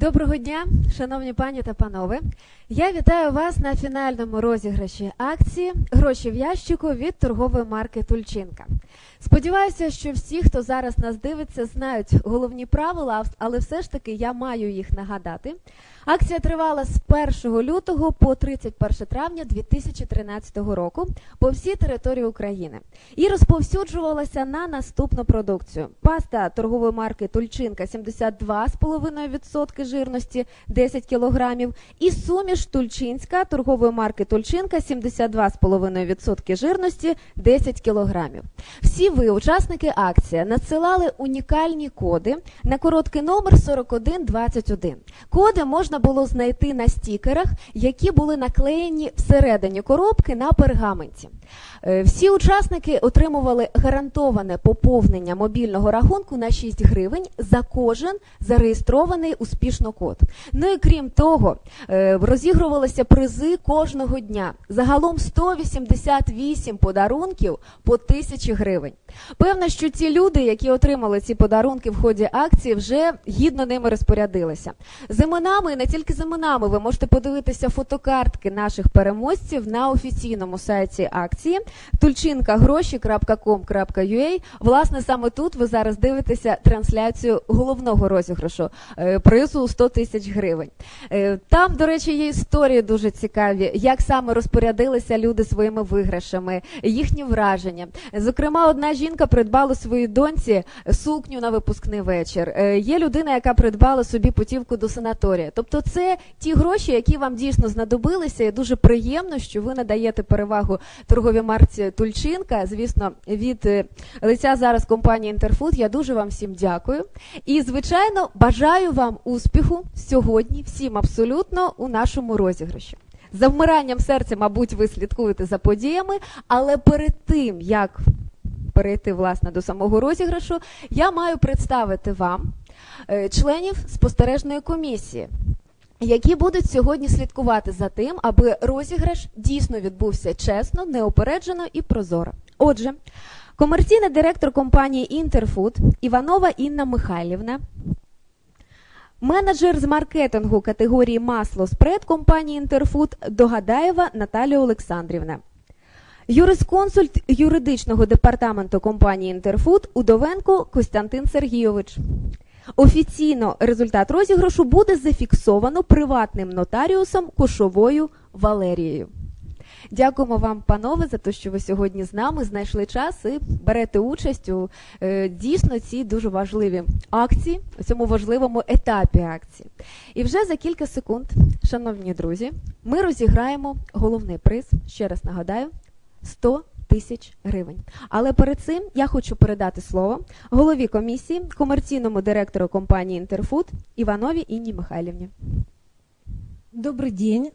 Доброго дня, шановні пані та панове. Я вітаю вас на фінальному розіграші акції Гроші в ящику від торгової марки Тульчинка. Сподіваюся, що всі, хто зараз нас дивиться, знають головні правила, але все ж таки я маю їх нагадати. Акція тривала з 1 лютого по 31 травня 2013 року по всій території України і розповсюджувалася на наступну продукцію: паста торгової марки Тульчинка 72,5% жирності 10 кг, і суміш Тульчинська торгової марки Тульчинка 72,5% жирності 10 кг. Всі ви, учасники акції, надсилали унікальні коди на короткий номер 4121. Коди можна було знайти на стікерах, які були наклеєні всередині коробки на пергаменті. Е, Всі учасники отримували гарантоване поповнення мобільного рахунку на 6 гривень за кожен зареєстрований успішно код. Ну і крім того, е, розігрувалися призи кожного дня. Загалом 188 подарунків по 1000 гривень. Певно, що ці люди, які отримали ці подарунки в ході акції, вже гідно ними розпорядилися. З іменами не тільки з іменами, ви можете подивитися фотокартки наших переможців на офіційному сайті акції tulchinka.гроші.com.ua. Власне, саме тут ви зараз дивитеся трансляцію головного розіграшу е, призу у 100 тисяч гривень. Е, Там, до речі, є історії дуже цікаві, як саме розпорядилися люди своїми виграшами, їхні враження. Зокрема, одна жінка придбала своїй доньці сукню на випускний вечір. Е, Є людина, яка придбала собі путівку до санаторія. Тобто, це ті гроші, які вам дійсно знадобилися, і дуже приємно, що ви надаєте перевагу торговій марці Тульчинка. Звісно, від е, лиця зараз компанії Інтерфуд. Я дуже вам всім дякую. І, звичайно, бажаю вам успіху сьогодні, всім абсолютно у нашому розіграші. За вмиранням серця, мабуть, ви слідкуєте за подіями, але перед тим як перейти власне до самого розіграшу, я маю представити вам е, членів спостережної комісії. Які будуть сьогодні слідкувати за тим, аби розіграш дійсно відбувся чесно, неопереджено і прозоро. Отже, комерційний директор компанії Інтерфуд Іванова Інна Михайлівна, менеджер з маркетингу категорії масло спред компанії Інтерфуд Догадаєва Наталія Олександрівна. Юрисконсульт юридичного департаменту компанії Інтерфуд Удовенко Костянтин Сергійович. Офіційно результат розіграшу буде зафіксовано приватним нотаріусом Кошовою Валерією. Дякуємо вам, панове, за те, що ви сьогодні з нами знайшли час і берете участь у е, дійсно цій дуже важливій акції, у цьому важливому етапі акції. І вже за кілька секунд, шановні друзі, ми розіграємо головний приз. Ще раз нагадаю, 100 тисяч гривень. Але перед цим я хочу передати слово голові комісії, комерційному директору компанії Інтерфуд Іванові Інні Михайлівні. Добрый день.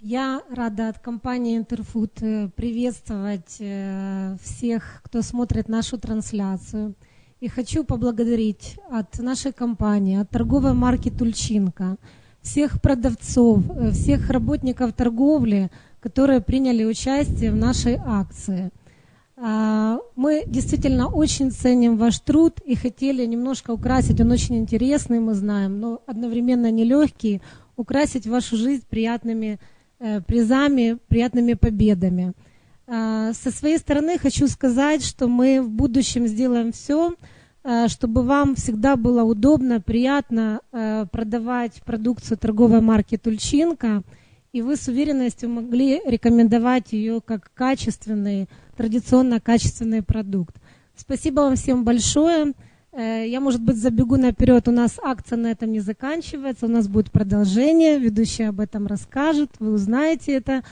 Я рада от компании Интерфуд э, приветствовать э, всех, кто смотрит нашу трансляцию. И хочу поблагодарить от нашей компании, от торговой марки Тульчинка, всех продавцов, э, всех работников торговли, которые приняли участие в нашей акции. А, Мы действительно очень ценим ваш труд и хотели немножко украсить, он очень интересный, мы знаем, но одновременно нелегкий, украсить вашу жизнь приятными э, призами, приятными победами. А, Со своей стороны хочу сказать, что мы в будущем сделаем все, чтобы вам всегда было удобно, приятно э, продавать продукцию торговой марки Тульчинка, и вы с уверенностью могли рекомендовать ее как качественный, традиционно качественный продукт. Спасибо вам всем большое. Э, Я, может быть, забегу наперед. У нас акция на этом не заканчивается. У нас будет продолжение. Ведущий об этом расскажет. Вы узнаете это.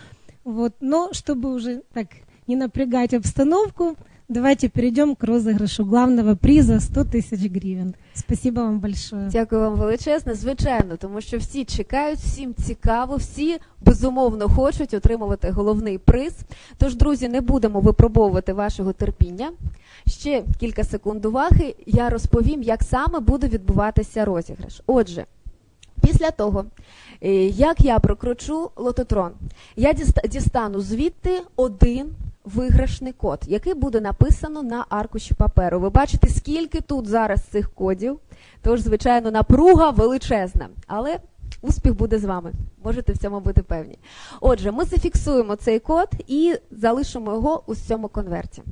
Вот. Но чтобы уже так не напрягать обстановку, давайте перейдем к розыгрышу главного приза 100 тысяч гривен. Спасибо вам большое. Дякую вам величезне, звичайно, тому що всі чекають, всім цікаво, всі безумовно хочуть отримувати головний приз. Тож, друзі, не будемо випробовувати вашого терпіння. Ще кілька секунд уваги. Я розповім, як саме буде відбуватися розіграш. Отже. Після того, е, як я прокручу лототрон, я діста- дістану звідти один виграшний код, який буде написано на аркуші паперу. Ви бачите, скільки тут зараз цих кодів. Тож, звичайно, напруга величезна, але успіх буде з вами. Можете в цьому бути певні. Отже, ми зафіксуємо цей код і залишимо його у цьому конверті.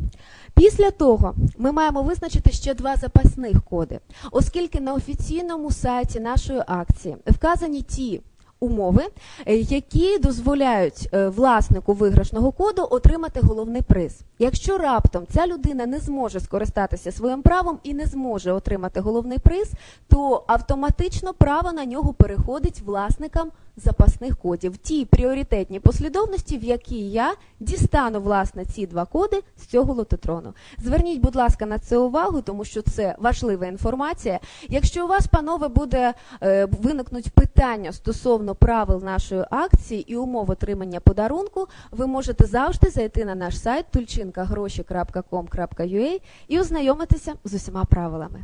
Після того ми маємо визначити ще два запасних коди, оскільки на офіційному сайті нашої акції вказані ті умови, е, які дозволяють е, власнику виграшного коду отримати головний приз. Якщо раптом ця людина не зможе скористатися своїм правом і не зможе отримати головний приз, то автоматично право на нього переходить власникам запасних кодів в тій пріоритетній послідовності, в якій я дістану власне ці два коди з цього лототрону. Зверніть, будь ласка, на це увагу, тому що це важлива інформація. Якщо у вас, панове, буде е, виникнуть питання стосовно правил нашої акції і умов отримання подарунку, ви можете завжди зайти на наш сайт tulchinkagrosі.com.ua і ознайомитися з усіма правилами.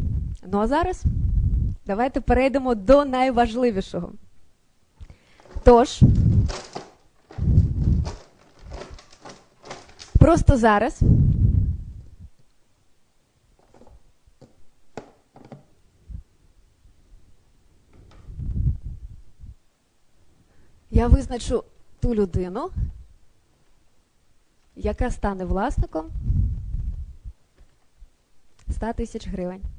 Ну а зараз давайте перейдемо до найважливішого. Тож, просто зараз я визначу ту людину, яка стане власником 100 тисяч гривень.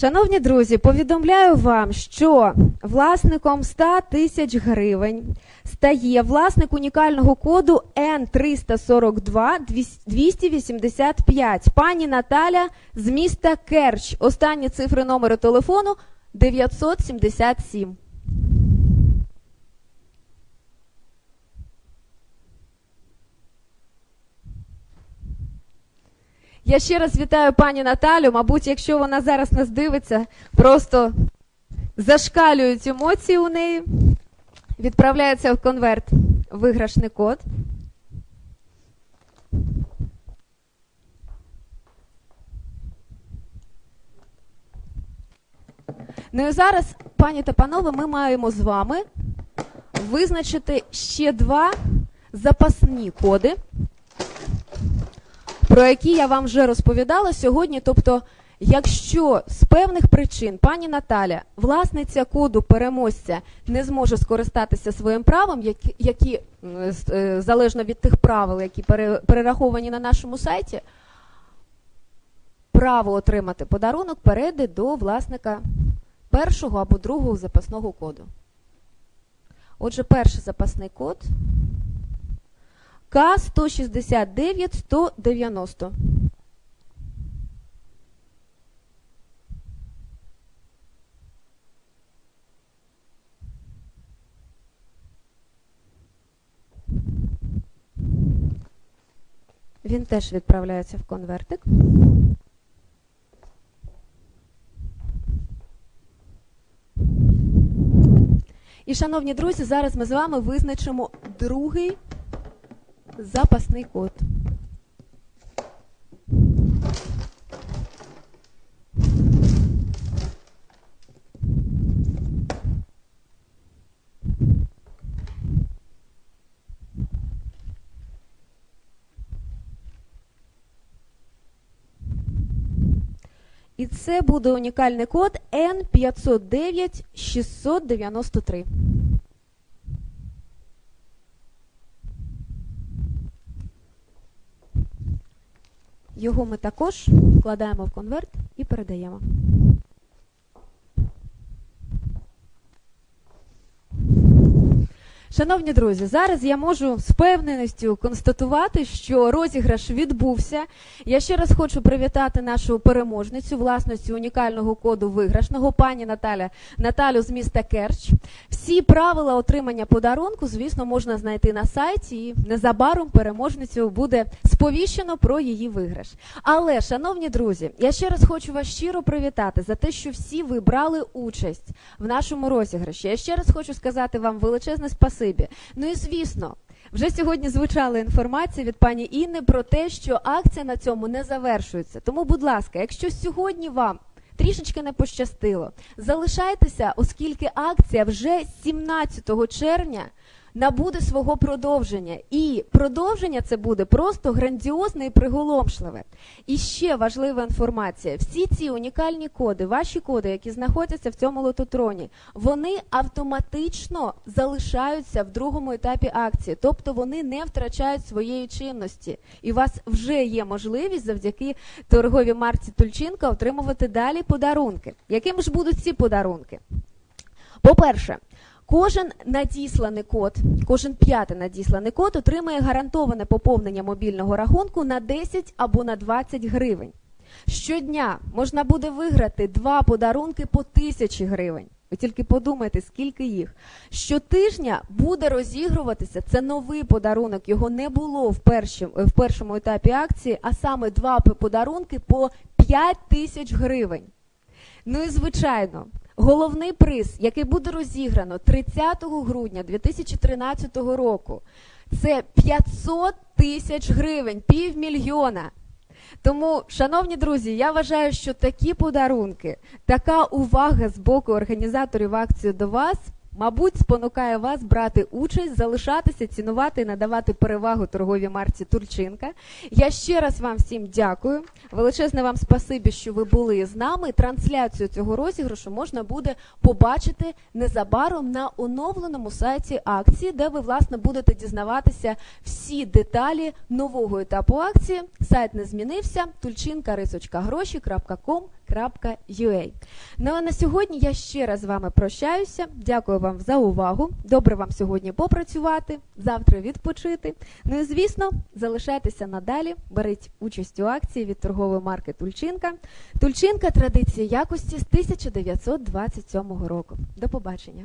Шановні друзі, повідомляю вам, що власником 100 тисяч гривень стає власник унікального коду N342 285. Пані Наталя з міста Керч. Останні цифри номеру телефону 977. Я ще раз вітаю пані Наталю. Мабуть, якщо вона зараз нас дивиться, просто зашкалюють емоції у неї. Відправляється в конверт виграшний код. Ну і зараз, пані та панове, ми маємо з вами визначити ще два запасні коди про які я вам вже розповідала сьогодні. Тобто, якщо з певних причин пані Наталя, власниця коду переможця, не зможе скористатися своїм правом, які, е, залежно від тих правил, які перераховані на нашому сайті, право отримати подарунок перейде до власника першого або другого запасного коду. Отже, перший запасний код К 169 190. Він теж відправляється в конвертик. І, шановні друзі, зараз ми з вами визначимо другий запасний код. І це буде унікальний код N509 693. Його ми також вкладаємо в конверт і передаємо. Шановні друзі, зараз я можу з впевненістю констатувати, що розіграш відбувся. Я ще раз хочу привітати нашу переможницю, власності унікального коду виграшного, пані Наталя Наталю з міста Керч. Всі правила отримання подарунку, звісно, можна знайти на сайті, і незабаром переможницю буде сповіщено про її виграш. Але, шановні друзі, я ще раз хочу вас щиро привітати за те, що всі ви брали участь в нашому розіграші. Я ще раз хочу сказати вам величезне спасибі. Ну і звісно. Вже сьогодні звучала інформація від пані Інни про те, що акція на цьому не завершується. Тому, будь ласка, якщо сьогодні вам трішечки не пощастило. Залишайтеся, оскільки акція вже 17 червня набуде свого продовження. І продовження це буде просто грандіозне і приголомшливе. І ще важлива інформація: всі ці унікальні коди, ваші коди, які знаходяться в цьому лототроні, вони автоматично залишаються в другому етапі акції, тобто вони не втрачають своєї чинності. І у вас вже є можливість завдяки торговій марці Тульчинка отримувати далі подарунки. Якими ж будуть ці подарунки? По-перше, Кожен надісланий код, кожен п'ятий надісланий код отримає гарантоване поповнення мобільного рахунку на 10 або на 20 гривень. Щодня можна буде виграти два подарунки по тисячі гривень. Ви тільки подумайте, скільки їх. Щотижня буде розігруватися. Це новий подарунок. Його не було в, першому, в першому етапі акції, а саме два подарунки по 5 тисяч гривень. Ну і звичайно, головний приз, який буде розіграно 30 грудня 2013 року, це 500 тисяч гривень, півмільйона. Тому, шановні друзі, я вважаю, що такі подарунки, така увага з боку організаторів акції до вас, мабуть, спонукає вас брати участь, залишатися, цінувати і надавати перевагу торговій марці Турчинка. Я ще раз вам всім дякую. Величезне вам спасибі, що ви були з нами. Трансляцію цього розіграшу можна буде побачити незабаром на оновленому сайті акції, де ви власне будете дізнаватися всі деталі нового етапу акції. Сайт не змінився. Тульчинка, рисочка, tulchinka.гроші.com.ua Ну а на сьогодні я ще раз з вами прощаюся. Дякую вам за увагу. Добре вам сьогодні попрацювати, завтра відпочити. Ну і звісно, залишайтеся надалі, беріть участь у акції від торгової марки Тульчинка. Тульчинка традиція якості з 1927 року. До побачення.